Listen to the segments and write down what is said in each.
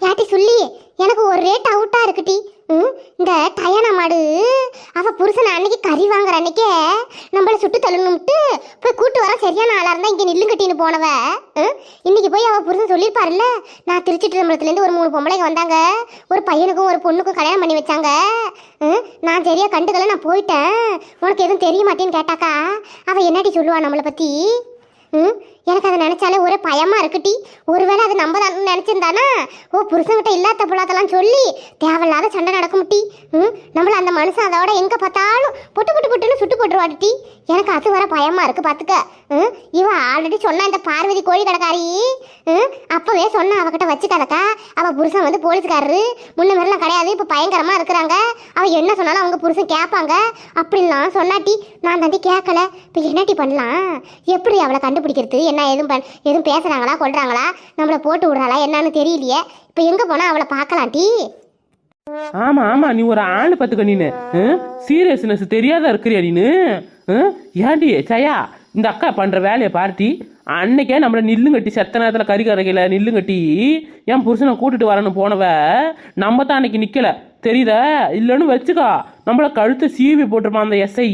யாட்டி சொல்லி எனக்கு ஒரு ரேட் அவுட்டா இருக்குட்டி ம், இந்த டயனா மாடு. அவ புருஷன் அன்னைக்கு கறி வாங்குற அன்னைக்கே நம்மள சுட்டு தள்ளணும்ட்டு போய் கூட்டு வர சரியான ஆளா இருந்தா இங்க நில்லு கட்டின்னு போனவ. ம், இன்னைக்கு போய் அவ புருஷன் சொல்லியிருப்பாருல்ல நான் திருச்சி திருமணத்துல ஒரு மூணு பொம்பளைங்க வந்தாங்க. ஒரு பையனுக்கும் ஒரு பொண்ணுக்கும் கல்யாணம் பண்ணி வச்சாங்க. ம், நான் சரியா கண்டுக்கல நான் போயிட்டேன். உனக்கு எதுவும் தெரிய மாட்டேன்னு கேட்டாக்கா அவ என்னடி சொல்லுவா நம்மளை பத்தி? ம் எனக்கு அதை நினச்சாலே ஒரே பயமாக இருக்குட்டி ஒருவேளை அது நம்ம தான் நினச்சிருந்தானா? ஓ புருஷன்கிட்ட இல்லாத புள்ளாத்தெல்லாம் சொல்லி தேவையில்லாத சண்டை நடக்கும்டி ம் நம்மள அந்த மனுஷன் அதோட எங்கே பார்த்தாலும் பொட்டு பொட்டு பொட்டுன்னு சுட்டு போட்டுருவாடிட்டி எனக்கு அது வர பயமாக இருக்குது பார்த்துக்க ம் இவன் ஆல்ரெடி சொன்ன இந்த பார்வதி கோழி கடைக்காரி ம் அப்போவே சொன்ன அவகிட்ட வச்சுக்காதக்கா. அவள் புருஷன் வந்து போலீஸ்காரரு. முன்ன மாதிரிலாம் கிடையாது இப்போ பயங்கரமாக இருக்கிறாங்க. அவள் என்ன சொன்னாலும் அவங்க புருஷன் கேட்பாங்க. அப்படின்லாம் சொன்னாட்டி நான் தாண்டி கேட்கல. இப்போ என்னட்டி பண்ணலாம்? எப்படி அவளை கண்டுபிடிக்கிறது? என்ன எதுவும் பண் எதுவும் பேசுகிறாங்களா கொள்றாங்களா நம்மளை போட்டு விடுறாளா என்னன்னு தெரியலையே. இப்போ எங்கே போனால் அவளை பார்க்கலாம்டி ஆமா ஆமா நீ ஒரு ஆள் பத்துக்க நீனு. சீரியஸ்னஸ் தெரியாத இருக்கிறியா நீனு? ஏன்டி ஜயா இந்த அக்கா பண்ற வேலையை பார்ட்டி அன்னைக்கே நம்மள நில்லுங்கட்டி செத்த நேரத்தில் கறி கரைக்கல நில்லுங்கட்டி என் புருஷனை கூட்டிட்டு வரணும் போனவ நம்ம தான் அன்னைக்கு நிக்கல. தெரியுதா? இல்லைன்னு வச்சுக்கோ. நம்மள கழுத்தை சீவி போட்டிருப்பான் அந்த எஸ்ஐ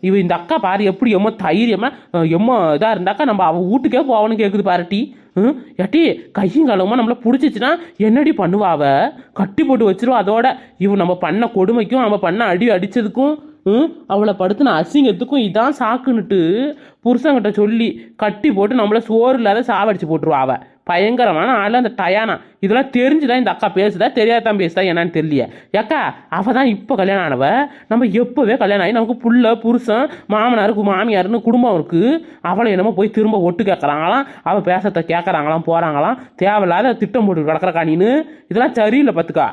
இவ இந்த அக்கா பாரு எப்படி எம்மோ தைரியமா எம்மோ இதாக இருந்தாக்கா நம்ம அவன் வீட்டுக்கே போகணும்னு கேட்குது பாருட்டி ம் ஏட்டி கையும் காலமாக நம்மள பிடிச்சிச்சின்னா என்னடி பண்ணுவா அவ? கட்டி போட்டு வச்சிருவா அதோட. இவன் நம்ம பண்ண கொடுமைக்கும் நம்ம பண்ண அடி அடித்ததுக்கும் ம் அவளை படுத்தின அசிங்கத்துக்கும் இதான் சாக்குன்னுட்டு புருஷங்கிட்ட சொல்லி கட்டி போட்டு நம்மளை சோறு இல்லாத சாவடிச்சு போட்டுருவா அவள் பயங்கரமான ஆள் அந்த டயானா. இதெல்லாம் தெரிஞ்சுதான் இந்த அக்கா பேசுதா தெரியாதான் பேசுதா என்னன்னு தெரியல ஏக்கா அவள் தான் இப்போ கல்யாணம் ஆனவ? நம்ம எப்போவே கல்யாணம் ஆகி நமக்கு புள்ள புருஷன் மாமனாருக்கு மாமியாருன்னு குடும்பம் இருக்கு. அவளை என்னமோ போய் திரும்ப ஒட்டு கேட்குறாங்களாம் அவள் பேசத்தை கேட்குறாங்களாம் போகிறாங்களாம் தேவையில்லாத திட்டம் போட்டு கிடக்குறக்கா நீனு? இதெல்லாம் சரியில்லை பார்த்துக்கா.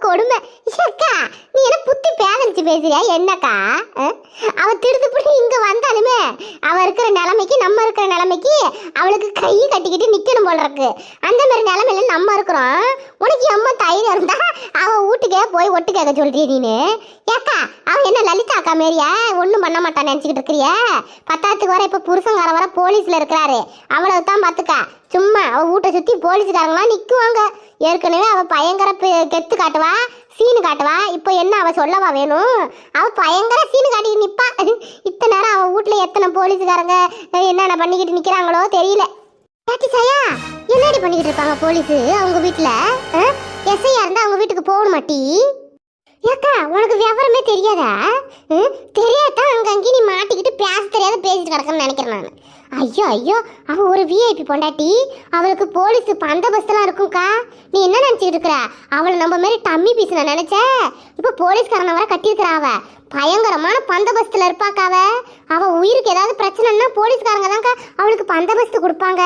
கொடுமை. அக்கா நீ என்ன புத்தி பேதனிச்சு பேசுறியா? என்னக்கா? அஹ்? அவ திருத்துப்படி இங்க வந்தாலுமே அவ இருக்கிற நிலைமைக்கு நம்ம இருக்கிற நிலைமைக்கு அவளுக்கு கை கட்டிக்கிட்டு நிக்கணும் போல இருக்கு. அந்த மாதிரி நிலைமையில நம்ம இருக்கிறோம். உனக்கு எம்ம தைரியம் இருந்தா அவ வீட்டுக்கே போய் ஒட்டு கேட்க சொல்றிய நீனு. ஏக்கா அவ என்ன லலிதா அக்கா மாரியா? ஒண்ணும் பண்ண மாட்டான்னு நினைச்சுக்கிட்டு இருக்கிறிய. பத்தாத்துக்கு வர இப்ப புருஷங்கார வர போலீஸ்ல இருக்கிறாரு. அவ்வளவு தான் சும்மா அவள் வீட்டை சுற்றி போலீஸ்காரங்களாம் நிற்குவாங்க ஏற்கனவே அவள் பயங்கர பெ- கெத்து காட்டுவா சீனு காட்டுவா. இப்போ என்ன அவள் சொல்லவா வேணும் அவள் பயங்கர சீனு காட்டிட்டு நிற்பா இத்தனை நேரம் அவள் வீட்ல எத்தனை போலீஸுக்காரங்க என்னென்ன பண்ணிக்கிட்டு நிற்கிறாங்களோ தெரியல. பாட்டி சையா என்னடி பண்ணிக்கிட்டு இருப்பாங்க போலீஸு அவங்க வீட்டில் எஸ்ஐயா இருந்தால் அவங்க வீட்டுக்கு போகணும் மாட்டி ஏக்கா உனக்கு விவரமே தெரியாதா? ம்? தெரியாதான் அங்க அங்கேயும் நீ மாட்டிக்கிட்டு பேச தெரியாத பேசிட்டு கிடக்குன்னு நினைக்கிறேன் நான். ஐயோ ஐயோ அவ ஒரு விஐபி பொண்டாட்டி. அவளுக்கு போலீஸ் பந்தபஸ்தெல்லாம் இருக்கும்க்கா. நீ என்ன நினைச்சிட்டு இருக்கிற? அவளை நம்ம மாதிரி டம்மி பீஸ் நான் நினைச்ச. இப்போ போலீஸ்காரனை வர கட்டியிருக்கிறா அவ. பயங்கரமான பந்தபஸ்தில் இருப்பாக்காவ அவ. உயிருக்கு ஏதாவது பிரச்சனைன்னா போலீஸ்காரங்க தான்க்கா அவளுக்கு பந்தபஸ்து கொடுப்பாங்க.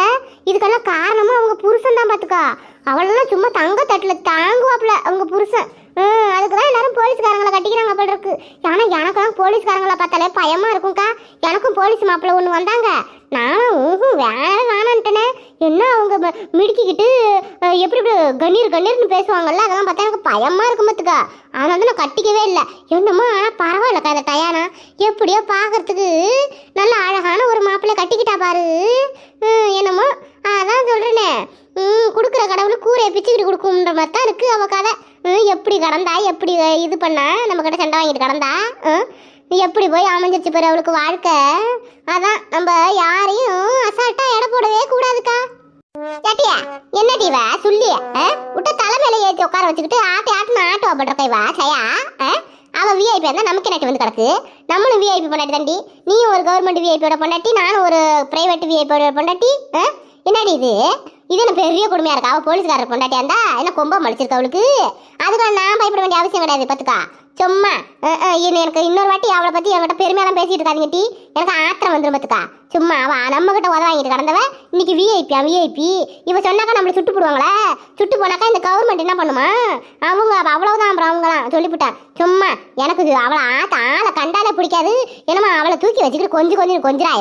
இதுக்கெல்லாம் காரணமும் அவங்க புருஷன் தான் பார்த்துக்கா அவளெல்லாம் சும்மா தங்க தட்டில் தாங்குவாப்ல அவங்க புருஷன். ம், அதுக்கு தான் எல்லாரும் போலீஸ்காரங்களை கட்டிக்கிறாங்க போல இருக்கு. ஆனா எனக்கெல்லாம் போலீஸ்காரங்களை பார்த்தாலே பயமா இருக்கும்க்கா. எனக்கும் போலீஸ் மாப்பிள்ளை ஒன்று வந்தாங்க. நானும் ஊஹும் வேற வேணான்ட்டேனே. என்ன அவங்க மிடுக்கிக்கிட்டு எப்படி எப்படி இப்படி கண்ணீர் கண்ணீர்னு பேசுவாங்கல்ல? அதெல்லாம் பார்த்தா எனக்கு பயமா இருக்கும் பார்த்துக்கா. அதனால தான் நான் கட்டிக்கவே இல்லை. என்னமோ ஆனால் பரவாயில்லக்கா இந்த டயானா. எப்படியோ பார்க்கறதுக்கு நல்ல அழகான ஒரு மாப்பிள்ளை கட்டிக்கிட்டா பாரு. என்னமோ அதான் சொல்றேனே. கொடுக்குற கடவுள் கூரையை பிச்சுக்கிட்டு கொடுக்கும்ன்ற மாதிரி தான் இருக்கு அவ கதை. எப்படி கடந்தா? எப்படி இது பண்ணா? நம்ம கிட்ட சண்டை வாங்கிட்டு கடந்தா? நீ எப்படி போய் அமைஞ்சிருச்சு பாரு அவளுக்கு வாழ்க்கை? அதான் நம்ம யாரையும் அசால்ட்டா எடை போடவே கூடாதுக்கா. ஏட்டியா என்ன இவ சொல்லிய விட்ட தலைமையில ஏற்றி உட்கார வச்சுக்கிட்டு ஆட்டி ஆட்டுன்னு ஆட்டோ பண்ற கைவா சயா ஆ? அவ விஐபி இருந்தா நமக்கு நட்டு வந்து கிடக்கு? நம்மளும் விஐபி பொண்டாட்டி தாண்டி நீ ஒரு கவர்மெண்ட் விஐபியோட பொண்டாட்டி நானும் ஒரு பிரைவேட் விஐபியோட பொண்டாட்டி ஆ? என்னடி இது? இது என்ன பெரிய கொடுமையா இருக்கா? அவ போலீஸ்காரர் பொண்டாட்டியா இருந்தா? என்ன கொம்ப மடிச்சிருக்க அவளுக்கு? அதுக்கு நான் பயப்பட வேண்டிய அவசியம் கிடையாது பத்துக்கா. சும்மா இது எனக்கு இன்னொரு வாட்டி அவளை பத்தி என்கிட்ட பெருமையெல்லாம் பேசிட்டு இருக்காதீங்க டி. எனக்கு ஆத்திரம் வந்துடும் பத்துக்கா. சும்மா அவ நம்ம கிட்ட உதவ வாங்கிட்டு கடந்தவ இன்னைக்கு விஐபி விஐபி இவ சொன்னாக்கா நம்மள சுட்டு போடுவாங்களே? சுட்டு போனாக்கா இந்த கவர்மெண்ட் என்ன பண்ணுமா? அவங்க அவ்வளவுதான் அப்புறம் அவங்களாம் சொல்லிவிட்டா சும்மா எனக்கு இது அவளை ஆத்த ஆளை கண்டாலே பிடிக்காது. என்னமா அவளை தூக்கி வச்சுக்கிட்டு கொஞ்சம் கொஞ்சம் கொஞ்சம்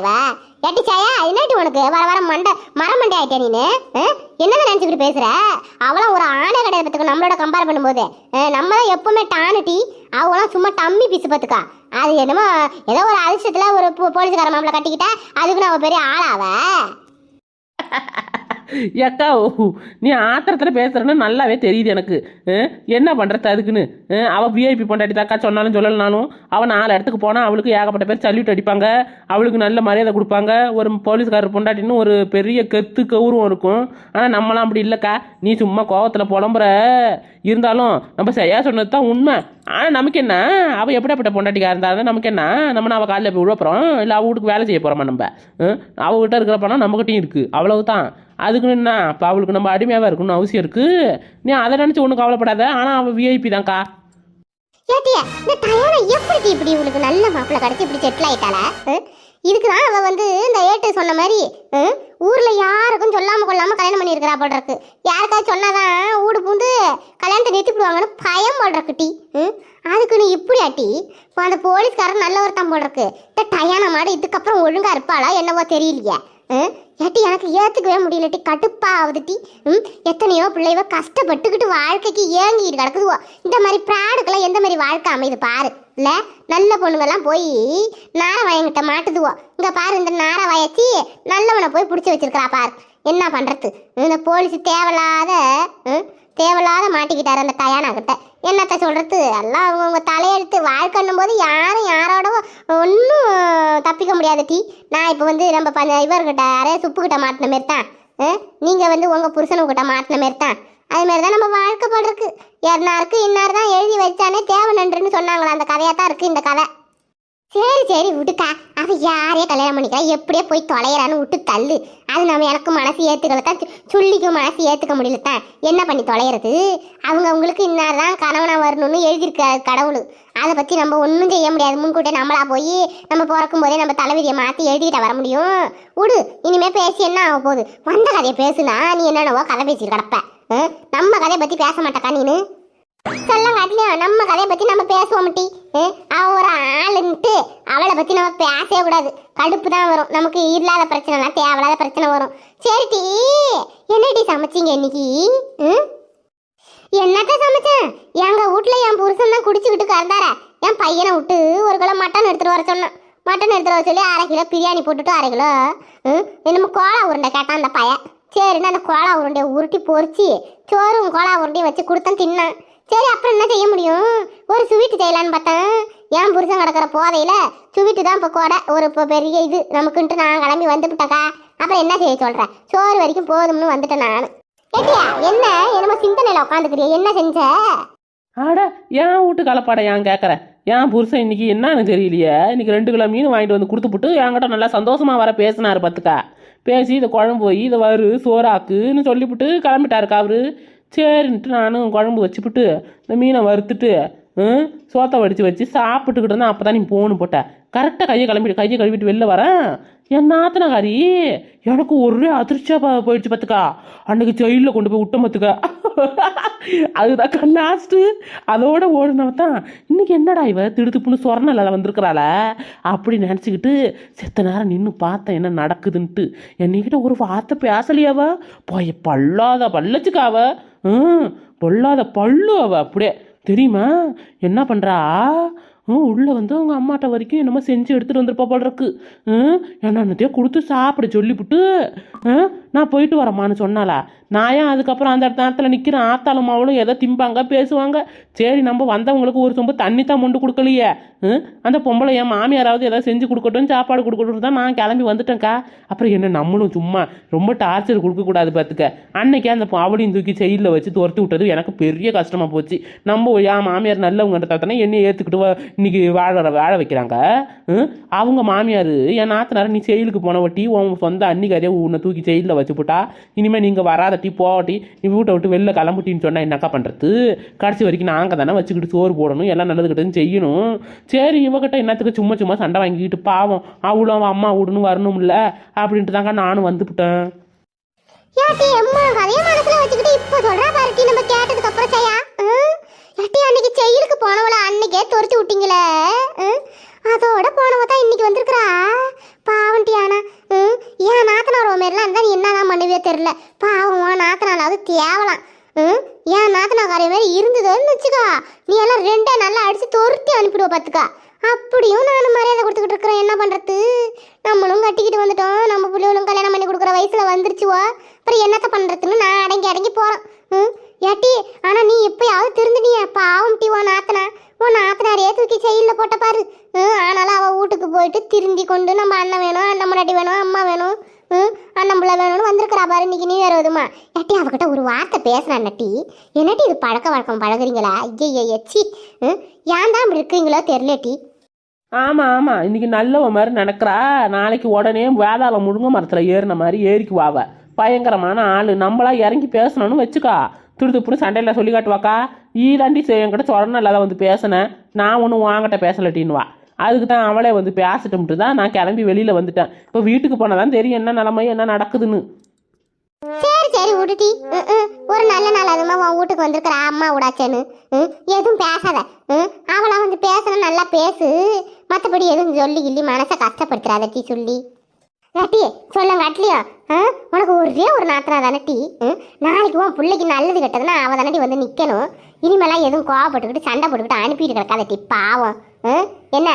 எட்டிச்சாயா சாயா உனக்கு? வர வர மண்டை மர மண்டை ஆயிட்டே நீனு? என்னதான் நினைச்சுக்கிட்டு பேசுற? அவளாம் ஒரு ஆணை கிடையாது பத்துக்க நம்மளோட கம்பேர் பண்ணும்போது. நம்ம தான் எப்பவுமே டானுட்டி அவங்களாம் சும்மா டம்மி பீஸ் பத்துக்கா அது என்னமோ ஏதோ ஒரு அதிர்ஷ்டத்துல ஒரு போலீஸ்கார மாப்பிள கட்டிக்கிட்டா அதுக்கு நான் பெரிய ஆளாவ? ஏக்கா நீ ஆத்திரத்தில் பேசுகிறேன்னு நல்லாவே தெரியுது எனக்கு. என்ன பண்ணுறது அதுக்குன்னு? அவள் விஐபி பொண்டாட்டி தாக்கா சொன்னாலும் சொல்லலனாலும் அவள் நாலு இடத்துக்கு போனால் அவளுக்கு ஏகப்பட்ட பேர் சல்யூட் அடிப்பாங்க. அவளுக்கு நல்ல மரியாதை கொடுப்பாங்க. ஒரு போலீஸ்காரர் பொண்டாட்டின்னு ஒரு பெரிய கெத்து கௌரவம் இருக்கும். ஆனால் நம்மளாம் அப்படி இல்லைக்கா. நீ சும்மா கோவத்தில் புலம்புற. இருந்தாலும் நம்ம சரியாக சொன்னது தான் உண்மை. ஆனால் நமக்கு என்ன? அவள் எப்படிப்பட்ட பொண்டாட்டிக்கா இருந்தாலும் நமக்கு என்ன? நம்ம அவள் காலையில் போய் விட போகிறோம் இல்லை அவள் வீட்டுக்கு வேலை செய்ய போகிறோமா நம்ம? அவகிட்ட இருக்கிற பணம் நம்மகிட்டயும் இருக்குது அவ்வளவு தான் அதுக்குன்னு என்ன? இப்போ அவளுக்கு நம்ம அடிமையாகவே இருக்கணும்னு அவசியம் இருக்குது நீ அதை நினச்சி ஒன்றும் கவலைப்படாத. ஆனால் அவள் விஐபி தான்க்கா. ஏட்டியா இந்த டயானா எப்படி இப்படி இவளுக்கு நல்ல மாப்பிள்ளை கிடைச்சி இப்படி செட்டில் ஆயிட்டாளா? இதுக்கு தான் அவள் வந்து இந்த ஏட்டு சொன்ன மாதிரி ஊரில் யாருக்கும் சொல்லாமல் கொள்ளாமல் கல்யாணம் பண்ணியிருக்கிறா போல் இருக்கு. யாருக்காவது சொன்னாதான் ஊடு பூந்து கல்யாணத்தை நிறுத்திவிடுவாங்கன்னு பயம் போல் இருக்கு டி. ம்? அதுக்கு நீ இப்படி ஆட்டி இப்போ அந்த போலீஸ்காரன் நல்ல ஒருத்தன் போல் இருக்கு. இந்த டயானா மாடு இதுக்கப்புறம் ஒழுங்கா இருப்பாளா என்னவோ தெரியலையே. ஏட்டி எனக்கு ஏற்றுக்கவே முடியல டி கடுப்பா ஆகுதுட்டி ம்? எத்தனையோ பிள்ளைவ கஷ்டப்பட்டுக்கிட்டு வாழ்க்கைக்கு ஏங்கிட்டு கிடக்குதுவோ. இந்த மாதிரி ப்ராடுக்கெல்லாம் எந்த மாதிரி வாழ்க்கை அமையுது பாரு. இல்லை நல்ல பொண்ணுங்கெல்லாம் போய் நாரவாயங்கிட்ட மாட்டுதுவோ. இங்கே பாரு இந்த நாரவாயச்சி நல்லவனை போய் பிடிச்சி வச்சிருக்கிறா பாரு. என்ன பண்ணுறது இந்த போலீஸ் தேவையில்லாத ம், தேவையில்லாத மாட்டிக்கிட்டாரு அந்த டயானா கிட்ட என்னத்த சொல்றது? எல்லாம் அவங்கவுங்க தலையெழுத்து வாழ்க்கைன்னும் போது யாரும் யாரோட ஒன்றும் தப்பிக்க முடியாது டீ. நான் இப்போ வந்து நம்ம பஞ்ச இவர்கிட்ட யாரே சுப்புக்கிட்ட மாட்டின மாரி தான். நீங்கள் வந்து உங்கள் புருஷனுக்கிட்ட மாட்டின மாரி தான். அது மாதிரி தான் நம்ம வாழ்க்கை படுறக்கு இன்னார் தான் எழுதி வச்சானே தேவை நன்றுன்னு சொன்னாங்களா? அந்த கதையாக தான் இருக்குது இந்த கதை. சரி சரி விடுக்கா. அவ யாரையே கல்யாணம் பண்ணிக்கா எப்படியே போய் தொலைகிறான்னு விட்டு தள்ளு. அது நம்ம எனக்கு மனசு ஏற்றுக்கல தான் மனசு ஏற்றுக்க முடியல தான். என்ன பண்ணி தொலைகிறது அவங்க அவங்களுக்கு இன்னார்தான் கணவனாக வரணும்னு எழுதியிருக்காரு கடவுள். அதை பற்றி நம்ம ஒன்றும் செய்ய முடியாது. முன்கூட்டே நம்மளா போய் நம்ம பிறக்கும் போதே நம்ம தலைவிதியை மாற்றி எழுதிக்கிட்ட வர முடியும். விடு இனிமேல் பேசி என்ன ஆக போகுது? வந்த கதையை பேசுனா நீ என்னென்னவோ கதை பேசி கிடப்ப. ஆ? நம்ம கதையை பற்றி பேச மாட்டேக்கா நீனு? சொல்லங்காட்டிலையும் நம்ம கதையை பற்றி நம்ம பேசுவோம் டி. அவ ஒரு ஆளுன்ட்டு அவளை பற்றி நம்ம பேசவே கூடாது. கடுப்பு தான் வரும். நமக்கு இல்லாத பிரச்சனைலாம் தேவையில்லாத பிரச்சனை வரும். சரி டி. என்னடி சமைச்சீங்க இன்னைக்கு? ம்? என்னத்த சமைச்சேன்? எங்க வீட்ல என் புருஷன் தான் குடிச்சுக்கிட்டு கறந்தார என் பையனை விட்டு ஒரு கிலோ மட்டன் எடுத்துட்டு வர சொன்னான். மட்டன் எடுத்துட்டு வர சொல்லி அரை கிலோ பிரியாணி போட்டுட்டு அரை கிலோ என்னமோ கோலா உருண்டை கேட்டான் அந்த பையன். சரின்னு அந்த கோலா உருண்டையை உருட்டி பொறிச்சு சோறும் கோலா உருண்டையும் வச்சு கொடுத்தேன் தின்னான். சரி அப்புறம் என்ன செய்ய முடியும்? ஒரு ஸ்வீட் செய்யலான்னு பார்த்தேன் என் புருஷன் கிடக்கிற போதையில ஸ்வீட்டு தான் இப்போ கூட ஒரு இப்போ பெரிய இது நமக்குன்ட்டு நான் கிளம்பி வந்துவிட்டக்கா அப்புறம் என்ன செய்ய சொல்கிறேன் சோறு வரைக்கும் போதும்னு வந்துட்டேன் நான். கேட்டியா என்ன? என்னமோ சிந்தனையில் உட்காந்துக்கிறிய என்ன செஞ்ச? ஆட ஏன் வீட்டு கலப்பாடை ஏன் கேட்குறேன் ஏன் புருஷன் இன்னைக்கு என்னன்னு தெரியலையே. இன்னைக்கு ரெண்டு கிலோ மீன் வாங்கிட்டு வந்து கொடுத்துப்புட்டு என்கிட்ட நல்லா சந்தோஷமாக வர பேசினாரு பார்த்துக்கா பேசி இதை குழம்பு போய் இதை வரு சோறாக்குன்னு சொல்லிவிட்டு கிளம்பிட்டாருக்கா அவரு. சரின்ட்டு நானும் குழம்பு வச்சுப்புட்டு இந்த மீனை வறுத்துட்டு ம், சோத்தை வடித்து வச்சு சாப்பிட்டுக்கிட்டு இருந்தேன். அப்போ தான் நீ போகணும் போட்ட. கரெக்டாக கையை கிளம்பிட்டு கையை கழுவிட்டு வெளில வரேன். என் நாத்தனகாரி எனக்கு ஒரே அதிர்ச்சியாக போயிடுச்சு பார்த்துக்கா அன்னைக்கு ஜெயிலில் கொண்டு போய் விட்ட பார்த்துக்கா அதுதான் லாஸ்ட்டு அதோட ஓடினவ தான் இன்னைக்கு என்னடா இவ? திடுத்துப்புன்னு சொரணல வந்திருக்கிறாள? அப்படி நினச்சிக்கிட்டு செத்த நேரம் நின்று பார்த்தேன் என்ன நடக்குதுன்ட்டு. என்னைக்கிட்ட ஒரு வார்த்தை பேசலையாவா போய் பல்லாத பல்லச்சுக்காவ ம் பொல்லாத பல்லு அவ. அப்படியே தெரியுமா? என்ன பண்ணுறா ம் உள்ளே வந்து அவங்க அம்மாட்ட வரைக்கும் என்னமோ செஞ்சு எடுத்துகிட்டு வந்திருப்பா போல இருக்கு. ம் கொடுத்து சாப்பிட சொல்லிவிட்டு நான் போயிட்டு வரேம்மான்னு சொன்னாலா நான் ஏன் அதுக்கப்புறம் அந்த இடத்துல நிற்கிறேன் ஆத்தாலும் அவளும் எதை திம்பாங்க பேசுவாங்க? சரி நம்ம வந்தவங்களுக்கு ஒரு சொம்பு தண்ணி தான் மொண்டு கொடுக்கலையே. அந்த பொம்பளை என் மாமியாராவது எதாவது செஞ்சு கொடுக்கட்டும் சாப்பாடு கொடுக்கட்டும் தான் நான் கிளம்பி வந்துட்டேன்க்கா. அப்புறம் என்ன நம்மளும் சும்மா ரொம்ப டார்ச்சர் கொடுக்கக்கூடாது பார்த்துக்க அன்னைக்கே அந்த பொ- அவளையும் தூக்கி செயலில் வச்சு துரத்தி விட்டது எனக்கு பெரிய கஷ்டமாக போச்சு. நம்ம என் மாமியார் நல்லவங்கன்ற தாத்தனா என்னை ஏற்றுக்கிட்டு இன்னைக்கு வாழ வாழ வைக்கிறாங்க. ம், அவங்க மாமியார் என் நாத்தனார நீ செயலுக்கு போன வட்டி உன் சொந்த அன்னிக்காரியே உன்னை தூக்கி செயலில் வச்சு வச்சுப்புட்டா இனிமேல் நீங்கள் வராதட்டி போவட்டி நீ வீட்டை விட்டு வெளில கிளம்பிட்டின்னு சொன்னால் என்னக்கா பண்ணுறது கடைசி வரைக்கும் நாங்கள் தானே வச்சுக்கிட்டு சோறு போடணும் எல்லாம் நல்லது கிட்டதுன்னு செய்யணும். சரி இவகிட்ட என்னத்துக்கு சும்மா சும்மா சண்டை வாங்கிக்கிட்டு பாவம் அவளும் அவன் அம்மா விடணும் வரணும்ல? அப்படின்ட்டு தாங்க நானும் வந்துவிட்டேன் யாட்டி அம்மா கதைய மனசுல வச்சுக்கிட்டு இப்ப சொல்றா பாருட்டி நம்ம கேட்டதுக்கு அப்புறம் செய்யா? யாட்டி அன்னைக்கு செயலுக்கு போனவள அன்னைக்கே துரத்து விட்டீங்களே? அதோட போனவ தான் இன்னைக்கு வந்திருக்கிறா பாவண்டி ஆனா ம், ஏன் நாத்தனார் மாரிலாம் இருந்தா நீ என்னதான் தெரில. தெரியல பாவம் உன் நாத்தனாலாவது தேவலாம். ம், ஏன் நாத்தனாக்காரிய மாதிரி இருந்ததுன்னு வச்சுக்கோ. நீ எல்லாம் ரெண்டே நல்லா அடிச்சு துரத்தி அனுப்பிடுவ பார்த்துக்கா அப்படியும் நானும் மரியாதை கொடுத்துக்கிட்டு இருக்கிறேன். என்ன பண்றது? நம்மளும் கட்டிக்கிட்டு வந்துட்டோம். நம்ம பிள்ளைகளும் கல்யாணம் பண்ணி கொடுக்குற வயசுல வந்துருச்சுவோ. அப்புறம் என்னத்த பண்றதுன்னு நான் அடங்கி அடங்கி போறேன் ம் ஏட்டி ஆனா நீ எப்பயாவது திருந்துனியா பாவம் டி உன் நாத்தனா உன் நாத்தனாரையே தூக்கி செயல்ல போட்ட பாரு ம் ஆனாலும் அவ வீட்டுக்கு போயிட்டு திருந்தி கொண்டு நம்ம அண்ணன் வேணும் அண்ணன் முன்னாடி வேணும் அம்மா வேணும் ம் அண்ணன் பிள்ளை வேணும்னு வந்திருக்கிறா பாரு இன்னைக்கு நீ வருவதுமா ஏட்டி அவகிட்ட ஒரு நட்டி என்னட்டி இது பழக்க வழக்கம் பழகுறீங்களா? ஐயா எச்சி ஏன் தான் இப்படி இருக்கீங்களோ தெரியலட்டி ஆமா ஆமா. இன்னைக்கு நல்லவ மாதிரி நடக்கிறா. நாளைக்கு உடனே வேதாள முழுங்க மரத்துல ஏறின மாதிரி ஏறிக்கு வாவ. பயங்கரமான ஆளு. நம்மளா இறங்கி பேசணும்னு வச்சுக்கா. துடுதுப்புன்னு சண்டையில சொல்லி காட்டுவாக்கா. ஈதாண்டி என்கிட்ட சொரணம் இல்லாத வந்து பேசினேன் நான் ஒன்றும் வாங்கிட்ட பேசலட்டின்னுவா அதுக்கு தான் அவளே வந்து பேசட்டும்ட்டு தான் நான் கிளம்பி வெளியில வந்துட்டேன். இப்போ வீட்டுக்கு போனால் தான் தெரியும் என்ன நிலமை என்ன நடக்குதுன்னு. சரி சரி விடுட்டி ஒரு நல்ல நாள் அதுமா உன் வீட்டுக்கு வந்திருக்கிற அம்மா விடாச்சேன்னு எதுவும் பேசாத. அவளா வந்து பேசணும் நல்லா பேசு. மற்றபடி எதுவும் சொல்லி இல்லி மனசை கஷ்டப்படுத்துறாத டீ சொல்லி. நட்டி சொல்லுங்க அட்லியா. உனக்கு ஒரே ஒரு நாத்திரா தானே டீ? நாளைக்கு உன் பிள்ளைக்கு நல்லது கெட்டதுன்னா அவள் தானே வந்து நிற்கணும் இனிமேலாம் எதுவும் கோவப்பட்டுக்கிட்டு சண்டை போட்டுக்கிட்டு அனுப்பிட்டு கிடக்காத டீ பாவம். என்ன?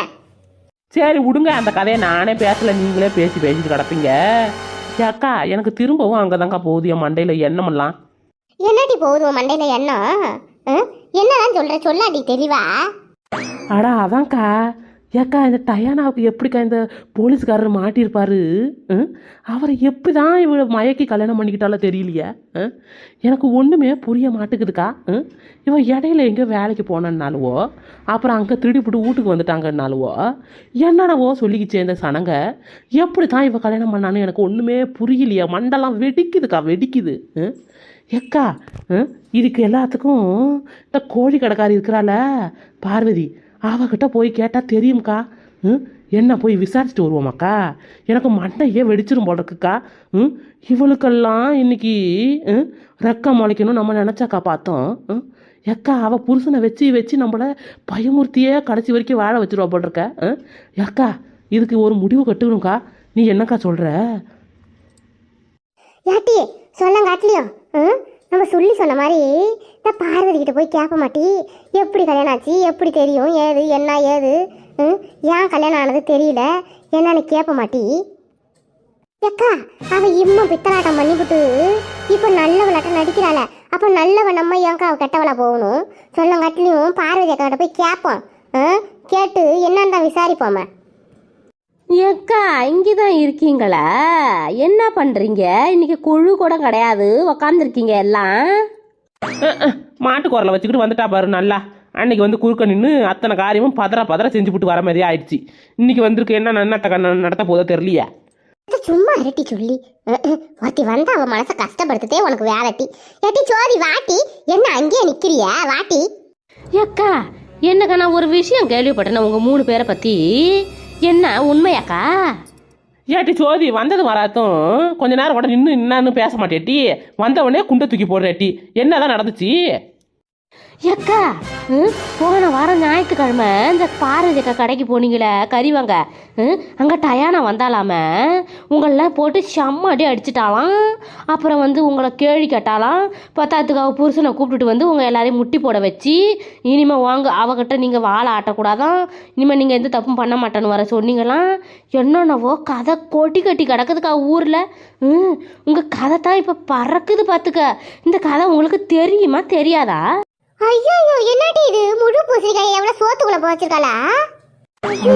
சரி விடுங்க அந்த கதையை நானே பேசல நீங்களே பேசி பேசிட்டு கிடப்பீங்க. அக்கா எனக்கு திரும்பவும் அங்கே போகுது. என் மண்டையில் எண்ணமெல்லாம். என்னடி போகுது உன் மண்டையில எண்ணம்? என்னதான் சொல்ற? சொல்லாடி தெளிவா. அடா அதான்க்கா. ஏக்கா இந்த டயானாவுக்கு எப்படிக்கா இந்த போலீஸ்காரர் மாட்டியிருப்பாரு ம்? அவரை எப்படி தான் இவளை மயக்கி கல்யாணம் பண்ணிக்கிட்டாலோ தெரியலையே எனக்கு ஒன்றுமே புரிய மாட்டேங்குதுக்கா ம்? இவன் இடையில எங்கேயோ வேலைக்கு போனன்னாலுவோ அப்புறம் அங்கே திருடிப்புட்டு வீட்டுக்கு வந்துட்டாங்கன்னாலுவோ என்னென்னவோ சொல்லிக்கிச்சே இந்த சனங்க எப்படி தான் இவ கல்யாணம் பண்ணான்னு எனக்கு ஒன்றுமே புரியலையே மண்டெல்லாம் வெடிக்குதுக்கா வெடிக்குது ம்? ம்? இதுக்கு எல்லாத்துக்கும் இந்த கோழி கடைக்காரி இருக்கிறாள பார்வதி அவகிட்ட போய் கேட்டால் தெரியும்க்கா? ம்? என்ன போய் விசாரிச்சுட்டு வருவோமாக்கா? எனக்கு மண்டையே வெடிச்சிரும் போல இருக்குக்கா ம்? இவளுக்கெல்லாம் இன்னைக்கு ம்? ரெக்க முளைக்கணும் நம்ம நினச்சாக்கா பார்த்தோம். ம்? ஏக்கா அவள் புருஷனை வச்சு வச்சு நம்மளை பயமூர்த்தியே கடைசி வரைக்கும் வாழ வச்சிருவா போல் இருக்க எக்கா ஏக்கா இதுக்கு ஒரு முடிவு கட்டுக்கணும்க்கா நீ என்னக்கா சொல்கிற சொல்லுங்க சொல்லங்காட்டிலையும் ம்? நம்ம சொல்லி சொன்ன மாதிரி இந்த பார்வதி கிட்ட போய் கேட்ப மாட்டி எப்படி கல்யாணம் ஆச்சு எப்படி தெரியும் ஏது என்ன ஏது? ஏன் கல்யாணம் ஆனது தெரியல? என்னன்னு கேட்ப மாட்டி. ஏக்கா அவ இம்மா பித்தலாட்டம் பண்ணிவிட்டு இப்போ நல்லவளாட்டம் நடிக்கிறாள. அப்போ நல்லவன் நம்ம ஏன்க்கா அவ கெட்டவளா போகணும்? சொல்லங்காட்டிலையும் பார்வதி அக்கா கிட்ட போய் கேட்போம் கேட்டு என்னன்னு தான் விசாரிப்போமே ஏக்கா இங்கே தான் இருக்கீங்களா? என்ன பண்ணுறீங்க இன்னைக்கு குழு கூட கிடையாது. உக்காந்துருக்கீங்க எல்லாம். மாட்டு குரலை வச்சுக்கிட்டு வந்துட்டா பாரு நல்லா. அன்னைக்கு வந்து குறுக்க நின்று அத்தனை காரியமும் பதற பதற செஞ்சு விட்டு வர மாதிரி ஆயிடுச்சு. இன்னைக்கு வந்திருக்கு என்ன நன்னட்ட நடத்த போதோ தெரியலையே. இது சும்மா அரட்டி சொல்லி. ஒருத்தி வந்து அவ மனசை கஷ்டப்படுத்துதே உனக்கு வேலைட்டி. ஏட்டி சோதி வாட்டி என்ன அங்கேயே நிக்கிறிய? வாட்டி. ஏக்கா என்னக்கா நான் ஒரு விஷயம் கேள்விப்பட்டேன் உங்கள் மூணு பேரை பற்றி என்ன உண்மையாக்கா? ஏட்டி சோதி வந்தது வராதும் கொஞ்ச நேரம் உடனே நின்று என்னன்னு பேச மாட்டேட்டி வந்தவொடனே குண்டை தூக்கி போடுறேட்டி என்னதான் நடந்துச்சு? ஏக்கா ம், போன வாரம் ஞாயிற்றுக்கிழமை இந்த பார்வதி அக்கா கடைக்கு போனீங்களே கறி வாங்க. ம், அங்கே டயானா வந்தாலாம உங்களெலாம் போட்டு செம்ம அடி அடிச்சிட்டாலாம் அப்புறம் வந்து உங்களை கேள்வி கேட்டாலாம் பத்தாத்துக்காக புருஷனை கூப்பிட்டுட்டு வந்து உங்கள் எல்லாரையும் முட்டி போட வச்சு இனிமேல் வாங்க அவகிட்ட நீங்கள் வாழை ஆட்டக்கூடாதான். இனிமேல் நீங்கள் எந்த தப்பும் பண்ண மாட்டேன்னு வர சொன்னீங்களாம் என்னென்னவோ கதை கொட்டி கட்டி கிடக்குதுக்கா ஊரில். ம் உங்கள் கதை தான் இப்போ பறக்குது பார்த்துக்க இந்த கதை உங்களுக்கு தெரியுமா தெரியாதா? ஐயோ என்னடி இது? முழு பூசணிக்காய் எவ்வளவு சோத்துக்குள்ள போச்சிருக்காளா ஐயோ